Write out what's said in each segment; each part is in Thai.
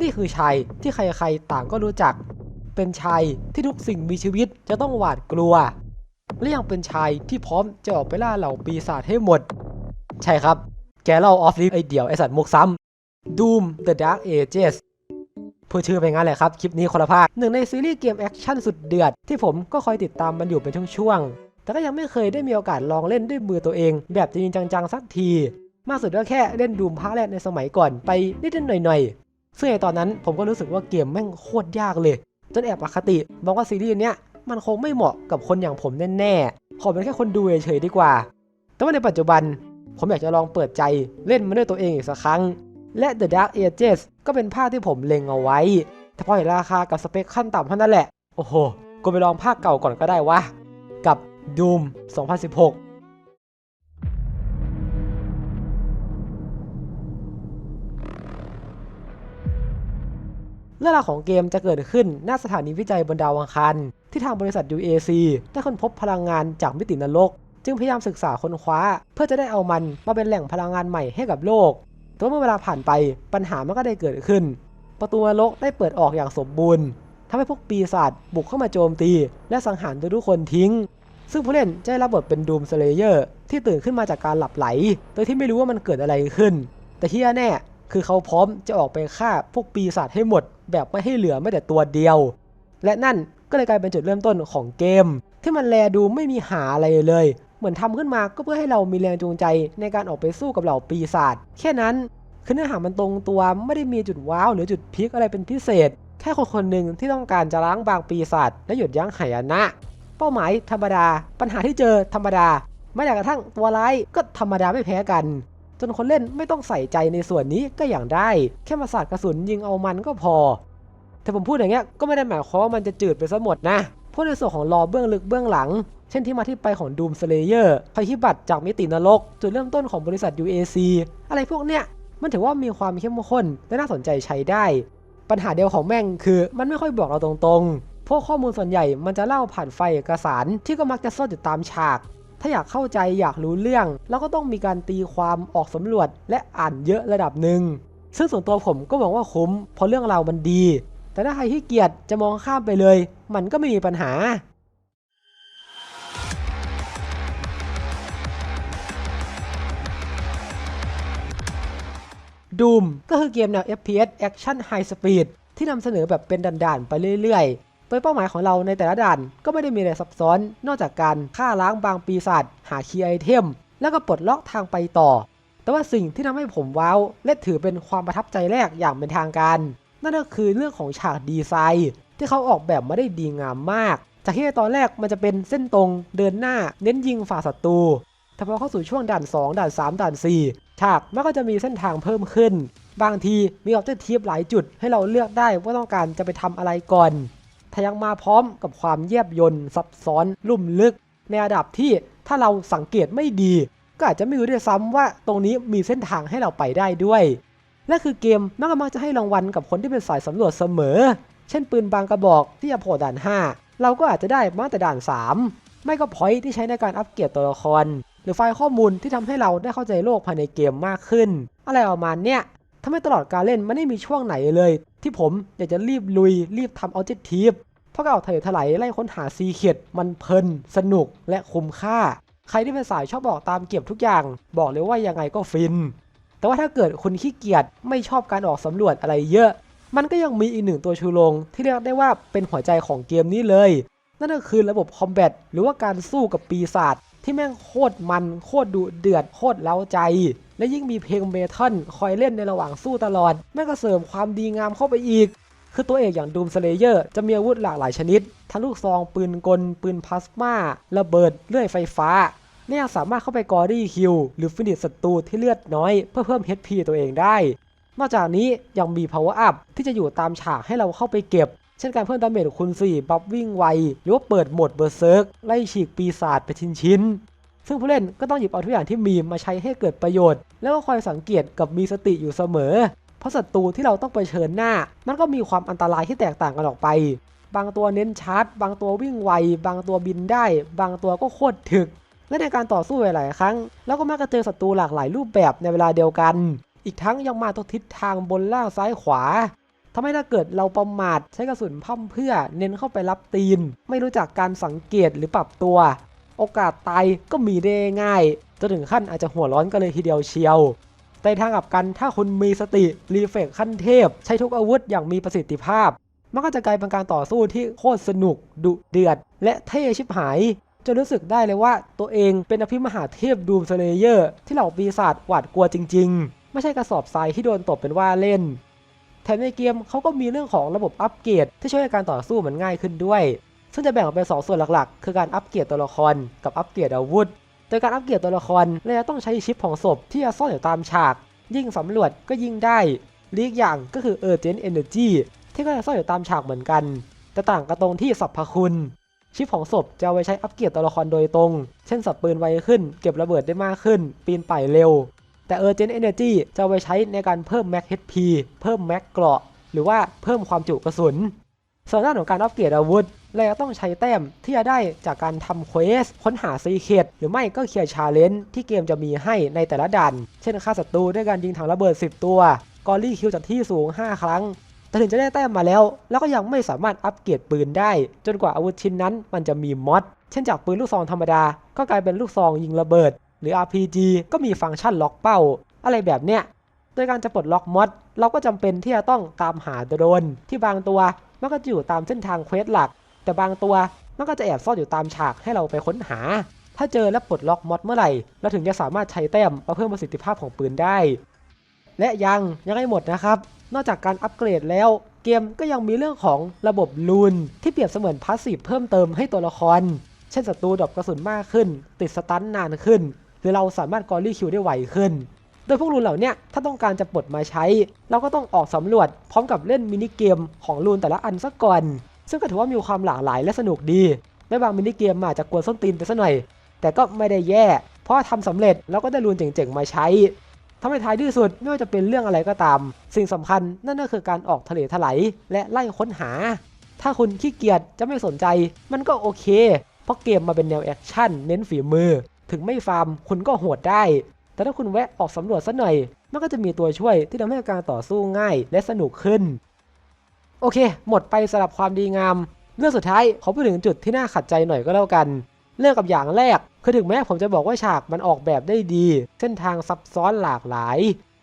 นี่คือชายที่ใครๆต่างก็รู้จัก เป็นชายที่ทุกสิ่งมีชีวิตจะต้องหวาดกลัว และยังเป็นชายที่พร้อมจะออกไปล่าเหล่าปีศาจให้หมด ใช่ครับ แกเล่าออฟลิฟไอเดียวไอสัตว์มุกซ้ำ Doom The Dark Ages พูดชื่อไปงั้นแหละครับ คลิปนี้คนละภาคหนึ่งในซีรีส์เกมแอคชั่นสุดเดือด ที่ผมก็คอยติดตามมันอยู่เป็นช่วงๆ แต่ก็ยังไม่เคยได้มีโอกาสลองเล่นด้วยมือตัวเอง แบบจริงจังๆ สักที มากสุดก็แค่เล่นดูมภาคแรกในสมัยก่อนไปนิดๆหน่อยๆ ซึ่งในตอนนั้นผมก็รู้สึกว่าเกมแม่งโคตรยากเลย จนแอบอคติมองว่าซีรีส์เนี้ยมันคงไม่เหมาะกับคนอย่างผมแน่ๆ ขอเป็นแค่คนดูเฉยๆดีกว่า แต่ว่าในปัจจุบัน ผมอยากจะลองเปิดใจเล่นมันด้วยตัวเองอีกสักครั้ง และ The Dark Ages ก็เป็นภาคที่ผมเล็งเอาไว้ แต่พอเห็นราคากับสเปคขั้นต่ำเท่านั้นแหละ โอ้โหกูไปลองภาคเก่าก่อนก็ได้วะ กับ Doom 2016 เรื่องราวของเกมจะเกิดขึ้นหน้าสถานีวิจัยบนดาวอังคารที่ทางบริษัท UAC ได้ค้นพบพลังงานจากมิตินรก จึงพยายามศึกษาค้นคว้า เพื่อจะได้เอามันมาเป็นแหล่งพลังงานใหม่ให้กับโลกแต่ว่าเมื่อเวลาผ่านไปปัญหามันก็ได้เกิดขึ้น ประตูนรกได้เปิดออกอย่างสมบูรณ์ทำให้พวกปีศาจบุกเข้ามาโจมตี และสังหารทุกคนทิ้ง ซึ่งผู้เล่นจะได้รับบทเป็นดูมสเลเยอร์ที่ตื่นขึ้นมาจากการหลับไหล โดยที่ไม่รู้ว่ามันเกิดอะไรขึ้น แต่ที่แน่ คือเขาพร้อมจะออกไปฆ่าพวกปีศาจให้หมด แบบไม่ให้เหลือแม้แต่ตัวเดียว และนั่นก็เลยกลายเป็นจุดเริ่มต้นของเกม ที่มันแลดูไม่มีหาอะไรเลย เหมือนทำขึ้นมาก็เพื่อให้เรามีแรงจูงใจในการออกไปสู้กับเหล่าปีศาจแค่นั้นคือเนื้อหามันตรงตัวไม่ได้มีจุดว้าว หรือจุดพลิกอะไรเป็นพิเศษ แค่คนคนหนึ่งที่ต้องการจะล้างบางปีศาจและหยุดยั้งไหายนะ เป้าหมายธรรมดา ปัญหาที่เจอธรรมดาไม่แต่กระทั่งตัวร้ายก็ธรรมดาไม่แพ้กัน จนคนเล่นไม่ต้องใส่ใจในส่วนนี้ก็อย่างได้ แค่มาสาดกระสุนยิงเอามันก็พอ แต่ผมพูดอย่างเงี้ยก็ไม่ได้หมายความว่ามันจะจืดไปซะหมดนะเพราะในส่วนของรอเบื้องลึกเบื้องหลัง เช่นที่มาที่ไปของ Doom Slayer ภัยพิบัติจากมิตินรกจุดเริ่มต้นของบริษัท UAC อะไรพวกเนี้ยมันถือว่ามีความเข้มข้นและน่าสนใจใช้ได้ ปัญหาเดียวของแม่งคือมันไม่ค่อยบอกเราตรงๆพวกข้อมูลส่วนใหญ่มันจะเล่าผ่านไฟเอกสารที่ก็มักจะซ่อนอยู่ตามฉาก ถ้าอยากเข้าใจอยากรู้เรื่องเราก็ต้องมีการตีความออกสำรวจ และอ่านเยอะระดับหนึ่ง ซึ่งส่วนตัวผมก็บอกว่าคุ้ม เพราะเรื่องราวมันดี แต่ถ้าใครที่เกียจจะมองข้ามไปเลย มันก็ไม่มีปัญหา Doom ก็คือเกมแนว FPS Action High Speed ที่นำเสนอแบบเป็นด่านๆ ไปเรื่อยๆ โดยเป้าหมายของเราในแต่ละด่านก็ไม่ได้มีอะไรซับซ้อน นอกจากการฆ่าล้างบางปีศาจหาคีย์ไอเทม แล้วก็ปลดล็อกทางไปต่อ แต่ว่าสิ่งที่ทำให้ผมว้าวและถือเป็นความประทับใจแรกอย่างเป็นทางการ นั่นก็คือเรื่องของฉากดีไซน์ ที่เขาออกแบบมาได้ดีงามมาก จากที่ในตอนแรกมันจะเป็นเส้นตรงเดินหน้าเน้นยิงฝ่าศัตรูแต่พอเข้าสู่ช่วงด่าน 2 ด่าน 3 ด่าน 4 ฉากมันก็จะมีเส้นทางเพิ่มขึ้น บางทีมีออบเจกตีฟหลายจุดให้เราเลือกได้ว่าต้องการจะไปทำอะไรก่อน ถ้ายังมาพร้อมกับความแยบยนต์ซับซ้อนลุ่มลึก ในระดับที่ถ้าเราสังเกตไม่ดี ก็อาจจะไม่รู้ด้วยซ้ำว่าตรงนี้มีเส้นทางให้เราไปได้ด้วยและคือเกมมักมักจะให้รางวัลกับคนที่เป็นสายสำรวจเสมอ เช่นปืนบางกระบอกที่จะโผล่ด่าน 5 เราก็อาจจะได้มาแต่ด่าน 3 ไม่ก็พอยที่ใช้ในการอัปเกรดตัวละคร หรือไฟล์ข้อมูลที่ทำให้เราได้เข้าใจโลกภายในเกมมากขึ้น อะไรประมาณเนี้ยทำให้ตลอดการเล่นมันไม่มีช่วงไหนเลย ที่ผมอยากจะรีบลุย รีบทำออบเจกตีฟเพราะการออกทะเลถลายไล่ค้นหาซีเคียดมันเพลิน สนุกและคุ้มค่า ใครที่เป็นสายชอบบอกตามเก็บทุกอย่าง บอกเลยว่ายังไงก็ฟิน แต่ว่าถ้าเกิดคุณขี้เกียจไม่ชอบการออกสำรวจอะไรเยอะ มันก็ยังมีอีกหนึ่งตัวชูโรงที่เรียกได้ว่าเป็นหัวใจของเกมนี้เลย นั่นก็คือระบบคอมแบทหรือว่าการสู้กับปีศาจ ที่แม่งโคตรมันโคตรดุเดือดโคตรเล้าใจ และยิ่งมีเพลงเมทัลคอยเล่นในระหว่างสู้ตลอด แม่งก็เสริมความดีงามเข้าไปอีก คือตัวเอกอย่างดูมสเลเยอร์จะมีอาวุธหลากหลายชนิด ทั้งลูกซองปืนกล ปืนพลาสมาระเบิดเลื่อยไฟฟ้าเนี่ยสามารถเข้าไปกอรี่คิวหรือฟินิชศัตรูที่เลือดน้อยเพื่อเพิ่ม HP ตัวเองได้ นอกจากนี้ยังมี power up ที่จะอยู่ตามฉากให้เราเข้าไปเก็บ เช่นการเพิ่มดาเมจคูณ4บัฟวิ่งไว หรือว่าเปิดโหมดเบอร์เซิร์กไล่ฉีกปีศาจไปชิ้นๆ ซึ่งผู้เล่นก็ต้องหยิบเอาทุกอย่างที่มีมาใช้ให้เกิดประโยชน์ แล้วก็คอยสังเกตกับมีสติอยู่เสมอ เพราะศัตรูที่เราต้องไปเชิญหน้า มันก็มีความอันตรายที่แตกต่างกันออกไป บางตัวเน้นชาร์จ บางตัววิ่งไว บางตัวบินได้ บางตัวก็โคตรถึก และในการต่อสู้หลายๆครั้งแล้วก็มักจะเจอศัตรูหลากหลายรูปแบบในเวลาเดียวกัน อีกทั้งยังมาทุกทิศทางบนล่างซ้ายขวา ททำให้ถ้าเกิดเราประมาทใช้กระสุนพั่มเพื่อเน้นเข้าไปรับตีน ไม่รู้จักการสังเกตหรือปรับตัว โอกาสตายก็มีได้ง่ายจนถึงขั้นอาจจะหัวร้อนกันเลยทีเดียวเชียวแต่ทางกลับกันถ้าคุณมีสติรีเฟกขั้นเทพ ใช้ทุกอาวุธอย่างมีประสิทธิภาพ มันก็จะกลายเป็นการต่อสู้ที่โคตรสนุก ดุเดือด และเท่ชิบหายจนรู้สึกได้เลยว่าตัวเองเป็นอภิมหาเทพดูมสเลเยอร์ ที่เหล่าปีศาจหวาดกลัวจริง ๆ ไม่ใช่กระสอบทรายที่โดนตบเป็นว่าเล่น แถมในเกมเขาก็มีเรื่องของระบบอัปเกรดที่ช่วยให้การต่อสู้มันง่ายขึ้นด้วย ซึ่งจะแบ่งออกเป็นสองส่วนหลักๆ คือการอัปเกรดตัวละคร กับอัปเกรดอาวุธ โดยการอัปเกรดตัวละครเราจะต้องใช้ชิปของศพที่จะซ่อนอยู่ตามฉาก ยิ่งสำรวจก็ยิ่งได้หรืออีกอย่างก็คือ Urgent Energy ที่ก็จะซ่อนอยู่ตามฉากเหมือนกัน แต่ต่างกันตรงที่สรรพคุณชิปของศพจะเอาไว้ใช้อัปเกรดตัวละครโดยตรง เช่นสับปืนไวขึ้น เก็บระเบิดได้มากขึ้น ปีนป่ายเร็ว แต่ Urgent Energy จะไว้ใช้ในการเพิ่ม Max HP เพิ่ม Max เกราะ หรือว่าเพิ่มความจุกระสุน ส่วนด้านของการอัปเกรดอาวุธเราจะต้องใช้แต้มที่จะได้จากการทำเควสค้นหาซีเคดหรือไม่ก็เคลียร์ชาเลนจ์ที่เกมจะมีให้ในแต่ละด่าน เช่นฆ่าศัตรูด้วยการยิงถังระเบิด 10 ตัว กอรี่คิวจากที่สูง 5 ครั้ง แต่ถึงจะได้แต้มมาแล้ว แล้วก็ยังไม่สามารถอัปเกรดปืนได้ จนกว่าอาวุธชิ้นนั้นมันจะมีมอดเช่นจากปืนลูกซองธรรมดา ก็กลายเป็นลูกซองยิงระเบิด หรือ RPG ก็มีฟังก์ชันล็อกเป้า อะไรแบบเนี้ย โดยการจะปลดล็อกมอดเราก็จำเป็นที่จะต้องตามหาโดรนที่บางตัวมันก็จะอยู่ตามเส้นทางเควสหลัก แต่บางตัวมันก็จะแอบซ่อนอยู่ตามฉากให้เราไปค้นหา ถ้าเจอและปลดล็อกมอดเมื่อไหร่เราถึงจะสามารถใช้แต้มมาเพิ่มประสิทธิภาพของปืนได้ และยังยังไม่หมดนะครับ นอกจากการอัปเกรดแล้วเกมก็ยังมีเรื่องของระบบลูนที่เปรียบเสมือนพาสซีฟเพิ่มเติมให้ตัวละคร เช่นศัตรูดรอปกระสุนมากขึ้น ติดสตันนานขึ้น หรือเราสามารถกอรี่คิวได้ไวขึ้น โดยพวกรูนเหล่านี้ถ้าต้องการจะปลดมาใช้ เราก็ต้องออกสำรวจพร้อมกับเล่นมินิเกมของรูนแต่ละอันซะก่อน ซึ่งก็ถือว่ามีความหลากหลายและสนุกดีแม้บางมินิเกมอาจจะกวนส้นตีนไปสัหน่อย แต่ก็ไม่ได้แย่ เพราะว่าทำสำเร็จแล้วก็ได้รูนเจ๋งๆมาใช้ทำให้ท้ายที่สุดไม่ว่าจะเป็นเรื่องอะไรก็ตาม สิ่งสำคัญนั่นก็คือการออกทะเลถลายและไล่ค้นหา ถ้าคุณขี้เกียจจะไม่สนใจ มันก็โอเค เพราะเกมมาเป็นแนวแอคชั่นเน้นฝีมือ ถึงไม่ฟาร์มคุณก็โหดได้ แต่ถ้าคุณแวะออกสำรวจสักหน่อย มันก็จะมีตัวช่วยที่ทำให้การต่อสู้ง่ายและสนุกขึ้น โอเค หมดไปสำหรับความดีงาม เรื่องสุดท้ายขอพูดถึงจุดที่น่าขัดใจหน่อยก็แล้วกัน เรื่องกับอย่างแรกคือถึงแม้ผมจะบอกว่าฉากมันออกแบบได้ดี เส้นทางซับซ้อนหลากหลาย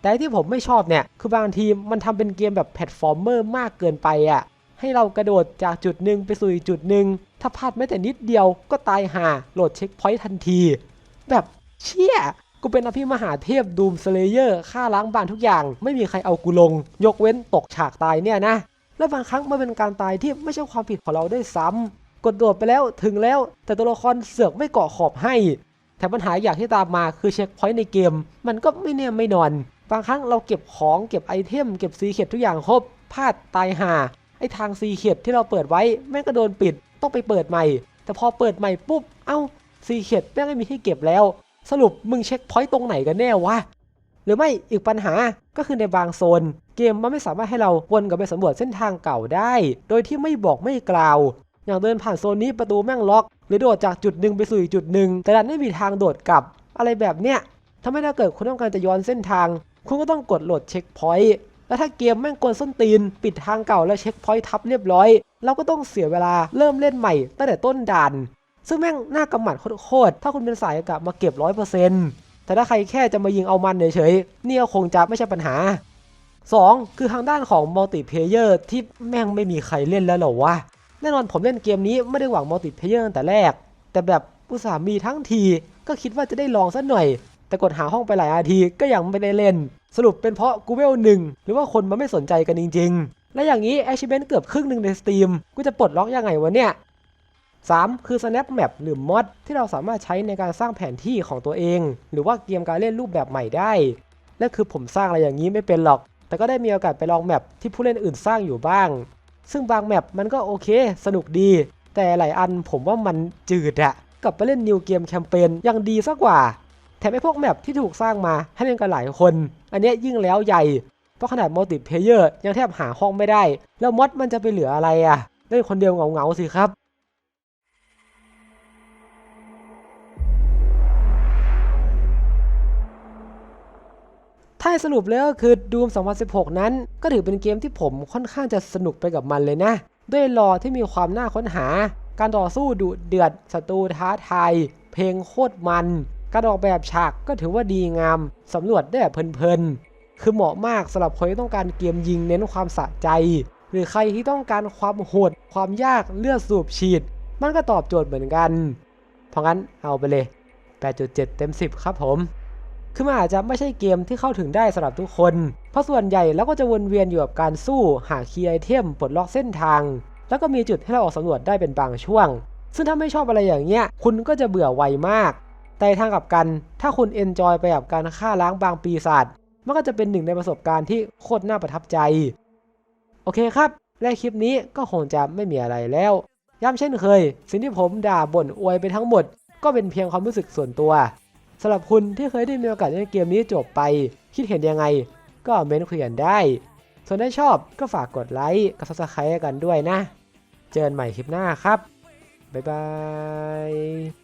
แต่ที่ผมไม่ชอบเนี่ย คือบางทีมันทำเป็นเกมแบบแพลตฟอร์มเมอร์มากเกินไปอะ่ะ ให้เรากระโดดจากจุดหนึ่งไปสู่อีกจุดหนึ่ง ถ้าพลาดแม้แต่นิดเดียวก็ตายห่าโหลดเช็คพอยต์ทันที แบบเชี่ยกูเป็นอภิมหาเทพดูมสเลเยอร์ฆ่าล้างบ้านทุกอย่าง ไม่มีใครเอากูลง ยกเว้นตกฉากตายเนี่ยนะ และบางครั้งมันเป็นการตายที่ไม่ใช่ความผิดของเราได้วยซ้ำกดโดดไปแล้วถึงแล้ว แต่ตัวละครเสือกไม่เกาะขอบให้ แต่ปัญหาอย่างที่ตามมาคือเช็คพอยต์ในเกม มันก็ไม่เนี่ยไม่นอน บางครั้งเราเก็บของเก็บไอเทมเก็บซีเข็ดทุกอย่างครบพลาดตายห่าไอทางซีเข็ดที่เราเปิดไว้แม่งก็โดนปิดต้องไปเปิดใหม่ แต่พอเปิดใหม่ปุ๊บเอ้า ซีเข็ดแม่งไม่มีให้เก็บแล้ว สรุปมึงเช็คพอยต์ตรงไหนกันแน่วะ หรือไม่อีกปัญหาก็คือในบางโซน เกมมันไม่สามารถให้เราวนกลับไปสำรวจเส้นทางเก่าได้ โดยที่ไม่บอกไม่กล่าว อย่างเดินผ่านโซนนี้ประตูแม่งล็อก หรือโดดจากจุดหนึ่งไปสู่อีกจุดหนึ่งแต่ดันไม่มีทางโดดกลับ อะไรแบบเนี้ยถ้าไม่ถ้าเกิดคุณต้องการจะย้อนเส้นทาง คุณก็ต้องกดโหลดเช็คพอยต์แล้วถ้าเกมแม่งกวนส้นตีน ปิดทางเก่าแล้วเช็คพอยต์ทับเรียบร้อย เราก็ต้องเสียเวลาเริ่มเล่นใหม่ตั้งแต่ต้นด่าน ซึ่งแม่งน่ากำหมัดโคตรๆถ้าคุณเป็นสายอากาศมาเก็บร้อยเปอร์เซ็นต์แต่ถ้าใครแค่จะมายิงเอามันเฉยๆนี่ก็คงจะไม่ใช่ปัญหา 2. คือทางด้านของมัลติเพเยอร์ที่แม่งไม่มีใครเล่นแล้วเหรอวะ แน่นอนผมเล่นเกมนี้ไม่ได้หวังมัลติเพเยอร์ตั้งแต่แรก แต่แบบอุตส่าห์มีทั้งทีก็คิดว่าจะได้ลองสักหน่อย แต่กดหาห้องไปหลายนาทีก็ยังไม่ได้เล่น สรุปเป็นเพราะกูเวลหนึ่งหรือว่าคนมันไม่สนใจกันจริง ๆ และอย่างนี้ Achievement เกือบครึ่งหนึ่งใน Steam กูจะปลดล็อกยังไงวะเนี่ย 3. คือ snap map หรือ mod ที่เราสามารถใช้ในการสร้างแผนที่ของตัวเอง หรือว่าเกมการเล่นรูปแบบใหม่ได้ และคือผมสร้างอะไรอย่างนี้ไม่เป็นหรอก แต่ก็ได้มีโอกาสไปลองแมปที่ผู้เล่นอื่นสร้างอยู่บ้าง ซึ่งบางแมปมันก็โอเค สนุกดี แต่หลายอันผมว่ามันจืดอะกลับไปเล่นนิวเกมแคมเปญยังดีซะกว่า แถมไอ้พวกแมปที่ถูกสร้างมาให้เล่นกันหลายคน อันนี้ยยิ่งแล้วใหญ่ เพราะขนาดมัลติเพเยอร์ยังแทบหาห้องไม่ได้ แล้วมอดมันจะไปเหลืออะไรอะเล่นคนเดียวเหงาๆสิครับ ถ้าสรุปแล้วก็คือ Doom 2016 นั้น ก็ถือเป็นเกมที่ผมค่อนข้างจะสนุกไปกับมันเลยนะ ด้วยลอที่มีความน่าค้นหา การต่อสู้ดุเดือดศัตรูท้าทายเพลงโคตรมัน การออกแบบฉากก็ถือว่าดีงามสำรวจได้แบบเพลินๆ คือเหมาะมากสำหรับคนที่ต้องการเกมยิงเน้นความสะใจ หรือใครที่ต้องการความโหด ความยากเลือดสูบฉีด มันก็ตอบโจทย์เหมือนกัน เพราะงั้นเอาไปเลย 8.7 เต็ม 10 ครับผม คือมันอาจจะไม่ใช่เกมที่เข้าถึงได้สำหรับทุกคน เพราะส่วนใหญ่แล้วก็จะวนเวียนอยู่กับการสู้หาคีย์ไอเทมปลดล็อกเส้นทาง แล้วก็มีจุดให้เราออกสำรวจได้เป็นบางช่วง ซึ่งถ้าไม่ชอบอะไรอย่างเงี้ย คุณก็จะเบื่อไวมาก แต่ทางกลับกัน ถ้าคุณเอนจอยไปกับการฆ่าล้างบางปีศาจ มันก็จะเป็นหนึ่งในประสบการณ์ที่โคตรน่าประทับใจ โอเคครับ และคลิปนี้ก็คงจะไม่มีอะไรแล้ว ย้ำเช่นเคย สิ่งที่ผมด่าบ่นอวยไปทั้งหมด ก็เป็นเพียงความรู้สึกส่วนตัว สำหรับคุณที่เคยได้มีโอกาสเล่นเกมนี้จบไป คิดเห็นยังไง ก็เม้นคุยกันได้ ส่วนถ้าชอบก็ฝากกดไลค์กับ subscribe กันด้วยนะ เจอกันใหม่คลิปหน้าครับ บ๊ายบาย